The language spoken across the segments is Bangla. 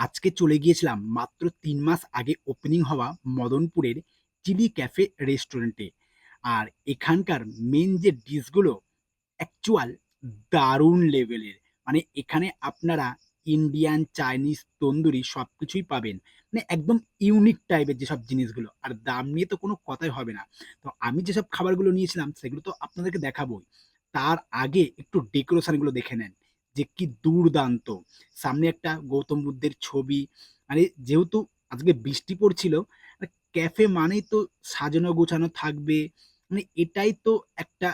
আজকে চলে গিয়েছিলাম মাত্র তিন মাস আগে ওপেনিং হওয়া মদনপুরের চিলি ক্যাফে রেস্টুরেন্টে আর এখানকার মেন যে ডিশগুলো অ্যাকচুয়াল দারুণ লেভেলের মানে এখানে আপনারা ইন্ডিয়ান চাইনিজ তন্দুরি সব কিছুই পাবেন। মানে একদম ইউনিক টাইপের যেসব জিনিসগুলো। আর দাম নিয়ে তো কোনো কথাই হবে না। তো আমি যেসব খাবারগুলো নিয়েছিলাম, সেগুলো তো আপনাদেরকে দেখাবোই। তার আগে একটু ডেকোরেশনগুলো দেখে নেন। যে কি দুর্দান্ত। সামনে একটা গৌতম বুদ্ধের ছবি। মানে যেহেতু আজকে বৃষ্টি পড়ছিল ক্যাফে মানেই তো সাজানো গোছানো থাকবে। মানে এটাই তো একটা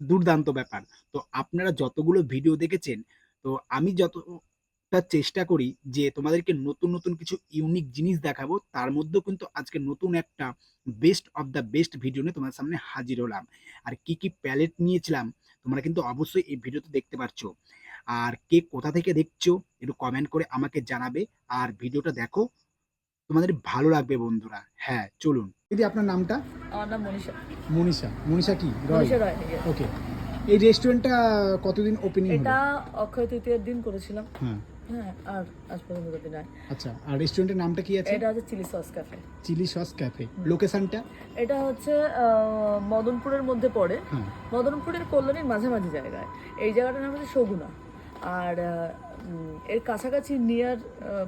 দুর্দান্ত ব্যাপার। তো আপনারা যতগুলো ভিডিও দেখেছেন, তো আমি যতটা চেষ্টা করি যে তোমাদেরকে নতুন নতুন কিছু ইউনিক জিনিস দেখাবো, তার মধ্যেও কিন্তু আজকে নতুন একটা best of the best video নিয়ে তোমার সামনে হাজির হলাম। আর কি কি প্যালেট নিয়েছিলাম, তোমরা কিন্তু অবশ্যই এই ভিডিওতে দেখতে পাচ্ছ আর কে কোথা থেকে দেখছ একটু কমেন্ট করে আমাকে জানাবে। আর ভিডিওটা দেখো তোমাদের ভালো লাগবে বন্ধুরা। হ্যাঁ চলুন। দিদি আপনার নামটা? আমার নাম মনীষা। মনীষা। মনীষা কি? রয়। ওকে এই রেস্টুরেন্টটা কতদিন ওপেনিং এটা অক্ষয় তৃতীয়ার দিন করেছিলাম। হ্যাঁ। হ্যাঁ আর আজ পর্যন্ত দিন আচ্ছা আর রেস্টুরেন্টের নামটা কি আছে? এটা হচ্ছে chilli sauce cafe chilli sauce cafe লোকেশনটা এটা হচ্ছে মদনপুরের মধ্যে পড়ে। হ্যাঁ। মদনপুরের কল্যাণীর মাঝামাঝি জায়গায়। এই জায়গাটার নাম হচ্ছে সগুনা আর এর কাছাকাছি নিয়ার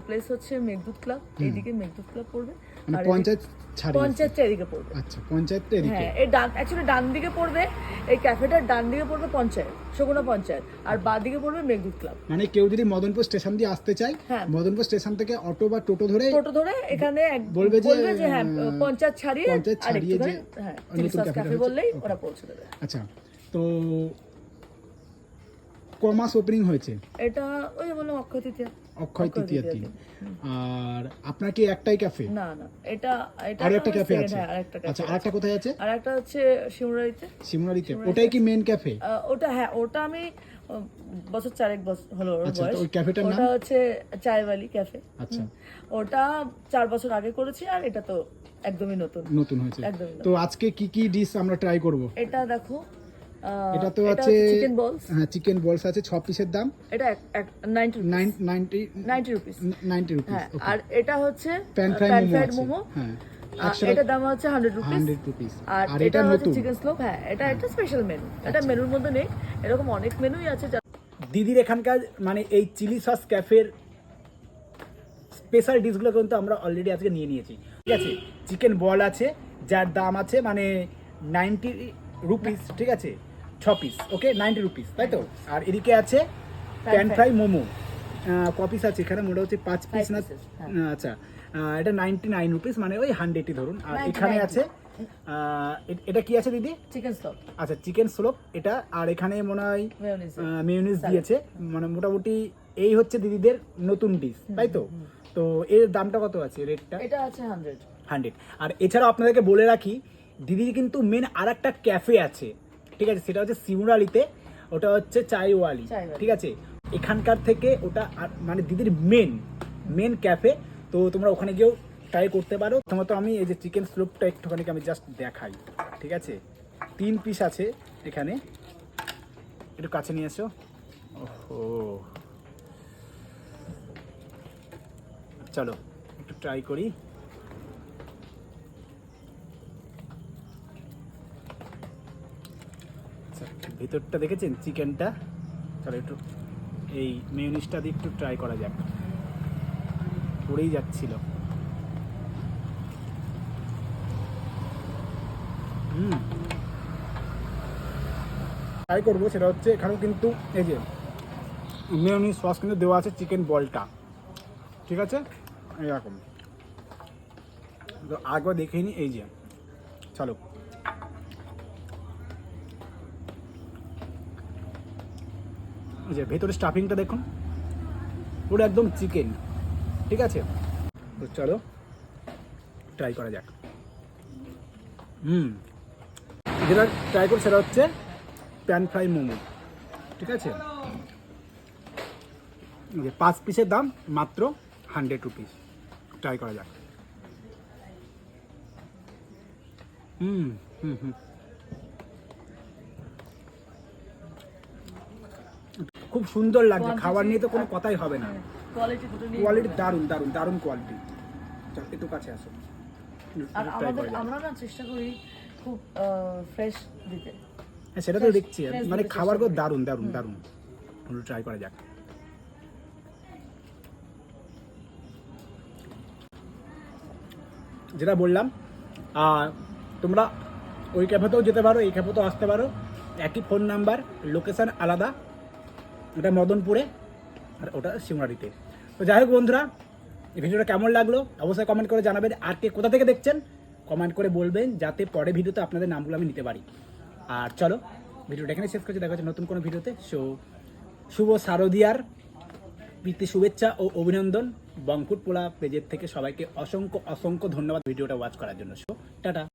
প্লেস হচ্ছে মেঘদূত ক্লাব এইদিকে মেঘদূত ক্লাব পড়বে। মানে আর পঞ্চায়েত ছাড়ে পঞ্চায়েতটা এদিকে পড়বে। আচ্ছা পঞ্চায়েতটা এদিকে। হ্যাঁ এই ডান অ্যাকচুয়ালি ডান দিকে পড়বে এই ক্যাফেটার ডান দিকে পড়বে পঞ্চায়েত সগুনা পঞ্চায়েত আর বাঁ দিকে পড়বে মেঘদূত ক্লাব মানে কেউ যদি মদনপুর স্টেশন দিয়ে আসতে চায় হ্যাঁ। মদনপুর স্টেশন থেকে অটো বা টোটো ধরে টোটো ধরে এখানে বলবে যে, বলবে যে হ্যাঁ পঞ্চায়েত ছাড়িয়ে পঞ্চায়েত আর ছাড়িয়ে যে হ্যাঁ ক্যাফে বললেই ওরা পৌঁছে দেবে। আচ্ছা তো ক মাস ওপেনিং হয়েছে? এটা ওই বললাম অক্ষয় তৃতীয়া। অক্ষয় তৃতীয়া তৃতীয়ার দিন। আর আপনার কি একটাই ক্যাফে না না এটা এটা আর একটা ক্যাফে আছে? হ্যাঁ আরেকটা আচ্ছা ক্যাফে আর একটা কোথায় আছে? আর একটা হচ্ছে শিমুরাইতে। সিমলারিতে ওটাই কি মেন ক্যাফে ওটা হ্যাঁ ওটা আমি বছর চারেক বছর হলো ওর আচ্ছা, বয়স। ওই ক্যাফেটার নাম? ওটা হচ্ছে চায়ওয়ালি ক্যাফে আচ্ছা। ওটা চার বছর আগে করেছি আর এটা তো একদমই নতুন। নতুন হয়েছে। তো আজকে কি কি ডিশ আমরা ট্রাই করব? এটা দেখো এটা তো আছে চিকেন বলস হ্যাঁ চিকেন বলস আছে ছ পিসের দাম। এটা ninety nine ninety ninety rupees ninety rupees হ্যাঁ আর এটা হচ্ছে pan fry momo fried momo. হ্যাঁ। এটার দাম হচ্ছে হান্ড্রেড রুপিস হান্ড্রেড রুপিস আর এটা হচ্ছে চিকেন স্লোপ হ্যাঁ এটা একটা স্পেশাল মেনু এটা মেনুর মধ্যে নেই। এরকম অনেক মেনুই আছে দিদির এখানকার মানে এই চিলি সস ক্যাফের স্পেশাল ডিশগুলো কিন্তু আমরা অলরেডি আজকে নিয়ে নিয়েছি। ঠিক আছে? চিকেন বল আছে যার দাম আছে মানে নাইনটি রুপিস ঠিক আছে? ছ পিস ওকে নাইনটি রুপিস তাই তো? আর এদিকে আছে প্যান ফ্রাই মোমো। ক পিস আছে এখানে? মোটা হচ্ছে পাঁচ পিস না? হ্যাঁ। আচ্ছা। এটা নাইনটি নাইন রুপিস মানে ওই হান্ড্রেডই ধরুন। আর এখানে আছে এটা কি আছে দিদি? চিকেন স্লোপ আচ্ছা চিকেন স্লোপ এটা। আর এখানে মনে হয় মেয়নিজ দিয়েছে। মানে মোটামুটি এই হচ্ছে দিদিদের নতুন ডিশ তাই তো? তো এর দামটা কত আছে রেটটা? এটা আছে হান্ড্রেড হান্ড্রেড আর এছাড়াও আপনাদেরকে বলে রাখি দিদির কিন্তু মেন আর একটা ক্যাফে আছে। ঠিক আছে সেটা হচ্ছে সিমুরালিতে ওটা হচ্ছে চাইওয়ালি। ঠিক আছে? এখানকার থেকে ওটা মানে দিদির মেন মেন ক্যাফে তো তোমরা ওখানে গিয়েও ট্রাই করতে পারো। তোমার তো আমি এই যে চিকেন স্লুপটা একটুখানি আমি জাস্ট দেখাই ঠিক আছে? তিন পিস আছে এখানে। একটু কাছে নিয়ে এসো। ওহো। চলো একটু ট্রাই করি। ভেতরটা দেখেছেন? চিকেনটা? চলো একটু এই মেয়নিসটা দিয়ে একটু ট্রাই করা যাক। পড়েই যাচ্ছিল। হুম। ট্রাই করব, সেটা হচ্ছে এখানেও কিন্তু এই যে মেয়নিস সস কিন্তু দেওয়া আছে চিকেন বলটা ঠিক আছে? এরকম তো আগেও দেখে নি, এই যে। চলো। যে ভেতরে স্টাফিংটা দেখুন। পুরো একদম চিকেন ঠিক আছে? তো চলো ট্রাই করা যাক। হুম। যেটা ট্রাই করি সেটা হচ্ছে প্যান ফ্রাই মোমো। ঠিক আছে? যে পাঁচ পিসের দাম মাত্র হান্ড্রেড রুপিস ট্রাই করা যাক। হুম হুম হুম। খুব সুন্দর লাগছে। খাবার নিয়ে তো কোনো কথাই হবে না। কোয়ালিটি দারুণ দারুণ দারুণ কোয়ালিটি চল একটু কাছে আসো। আর আমাদের আমরা না চেষ্টা করি খুব ফ্রেশ দিতে। হ্যাঁ সেটা তো দেখছি। মানে খাবারগুলো দারুণ দারুণ দারুণ। ট্রাই করা যাক। যেটা বললাম আর তোমরা ওই ক্যাফেতেও যেতে পারো এই ক্যাফেতেও আসতে পারো। একই ফোন নাম্বার লোকেশন আলাদা। ওটা মদনপুরে আর ওটা সিমরাডিতে তো যাই হোক বন্ধুরা, এই ভিডিওটা কেমন লাগল অবশ্যই কমেন্ট করে জানাবেন। আর কে কোথা থেকে দেখছেন কমেন্ট করে বলবেন যাতে পরে ভিডিওতে আপনাদের নামগুলো আমি নিতে পারি। আর চলো, ভিডিওটা এখানে শেষ করছি। দেখা হচ্ছে নতুন কোনো ভিডিওতে। সো, শুভ শারদিয়ার, প্রীতি শুভেচ্ছা ও অভিনন্দন বঙ্কুট পোলা পেজের থেকে সবাইকে অসংখ্য অসংখ্য ধন্যবাদ ভিডিওটা ওয়াচ করার জন্য। So, tata.